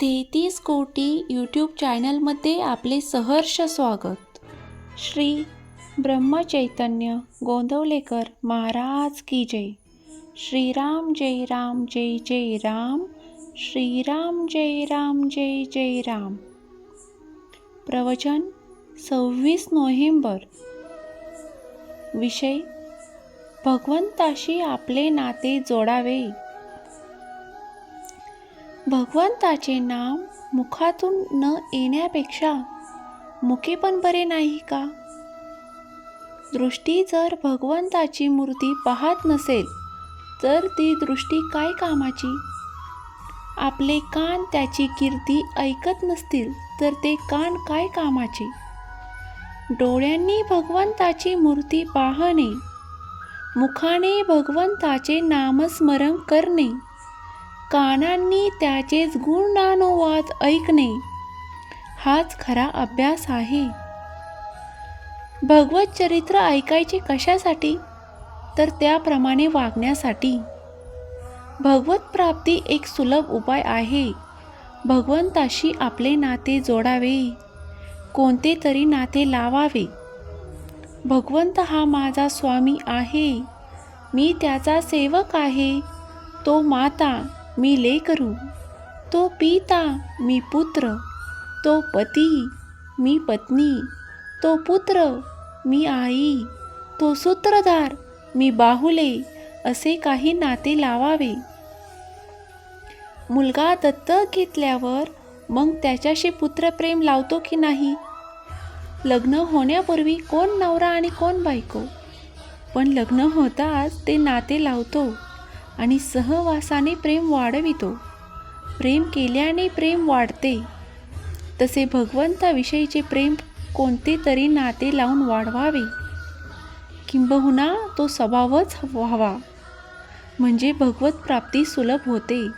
तेहतीस कोटी यूट्यूब चॅनलमध्ये आपले सहर्ष स्वागत. श्री ब्रह्मचैतन्य गोंदवलेकर महाराज की जय. श्रीराम जय राम जय जय राम. श्रीराम जय राम जय जय राम. प्रवचन सव्वीस नोव्हेंबर. विषय भगवंताशी आपले नाते जोडावे. भगवंताचे नाम मुखातून न येण्यापेक्षा मुखे पण बरे नाही का? दृष्टी जर भगवंताची मूर्ती पाहत नसेल तर ती दृष्टी काय कामाची? आपले कान त्याची कीर्ती ऐकत नसतील तर ते कान काय कामाचे? डोळ्यांनी भगवंताची मूर्ती पाहणे मुखाने भगवंताचे नामस्मरण करणे कानांनी त्याचेच गुणानुवाद ऐकणे. हाच खरा अभ्यास आहे. भगवत चरित्र ऐकायचे कशासाठी? तर त्याप्रमाणे वागण्यासाठी. भगवत प्राप्ती एक सुलभ उपाय आहे. भगवंताशी आपले नाते जोडावे. कोणते तरी नाते लावावे. भगवंत हा माझा स्वामी आहे. मी त्याचा सेवक आहे. तो माता मी लेकरू तो पिता मी पुत्र तो पती मी पत्नी तो पुत्र मी आई तो सूत्रधार मी बाहुले असे काही नाते लावावे. मुलगा दत्तक घेतल्यावर मग त्याच्याशी पुत्रप्रेम लावतो की नाही? लग्न होण्यापूर्वी कोण नवरा आणि कोण बायको? पण लग्न होताच ते नाते लावतो. आणि सहवासाने प्रेम वाढवितो. प्रेम केल्याने प्रेम वाढते. तसे भगवंताविषयीचे प्रेम कोणते तरी नाते लावून वाढवावे. किंबहुना तो स्वभावच व्हावा. म्हणजे भगवत प्राप्ती सुलभ होते.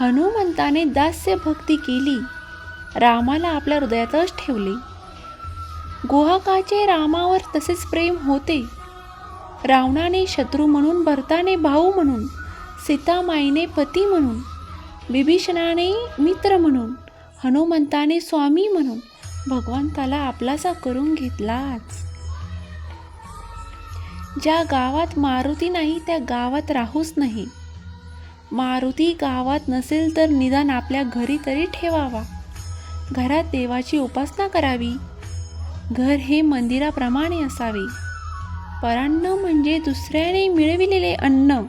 हनुमंताने दास्य भक्ती केली. रामाला आपल्या हृदयातच ठेवले. गुहाकाचे रामावर तसेच प्रेम होते. रावणाने शत्रू म्हणून भरताने भाऊ म्हणून सीतामाईने पती म्हणून बिभीषणाने मित्र म्हणून हनुमंताने स्वामी म्हणून भगवंताला आपलासा करून घेतलाच. ज्या गावात मारुती नाही त्या गावात राहूच नाही. मारुती गावात नसेल तर निदान आपल्या घरी तरी ठेवावा. घरात देवाची उपासना करावी. घर हे मंदिराप्रमाणे असावे. परान्न म्हणजे दुसऱ्याने मिळविलेले अन्न.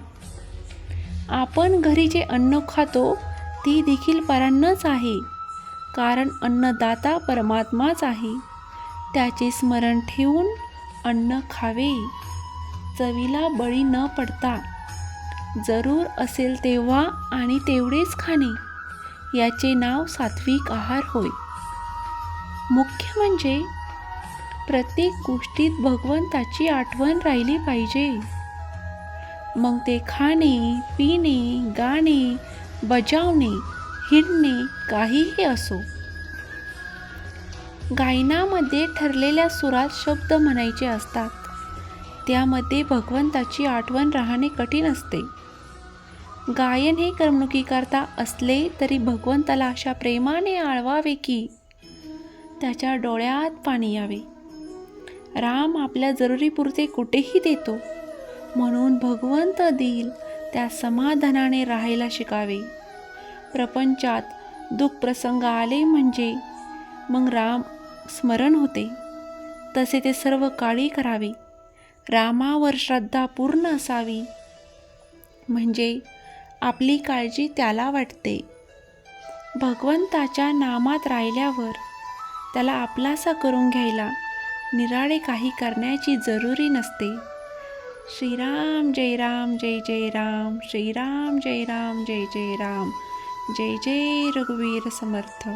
आपण घरी जे अन्न खातो ते देखील परान्नच आहे. कारण अन्नदाता परमात्माच आहे. त्याचे स्मरण ठेवून अन्न खावे. चवीला बळी न पडता. जरूर असेल तेव्हा आणि तेवढेच खाणे. याचे नाव सात्विक आहार होय. मुख्य म्हणजे प्रत्येक गोष्टीत भगवंताची आठवण राहिली पाहिजे. मग ते खाणे पिणे गाणे बजावणे हिंडणे काहीही असो. गायनामध्ये ठरलेल्या सुरात शब्द म्हणायचे असतात. त्यामध्ये भगवंताची आठवण राहणे कठीण असते. गायन हे करमणुकीकरता असले तरी भगवंताला अशा प्रेमाने आळवावे की त्याच्या डोळ्यात पाणी यावे. राम आपल्या जरुरीपुरते कुठेही देतो. म्हणून भगवंत देईल त्या समाधानाने राहायला शिकावे. प्रपंचात दुःख प्रसंग आले म्हणजे मग राम स्मरण होते. तसे ते सर्व काळी करावे. रामावर श्रद्धा पूर्ण असावी. म्हणजे आपली काळजी त्याला वाटते. भगवंताच्या नामात राहिल्यावर त्याला आपलासा करून घ्यायला निराळे काही करण्याची जरुरी नसते. श्रीराम जय राम जय जय राम श्रीराम जय राम जय जय राम जय जय रघुवीर समर्थ.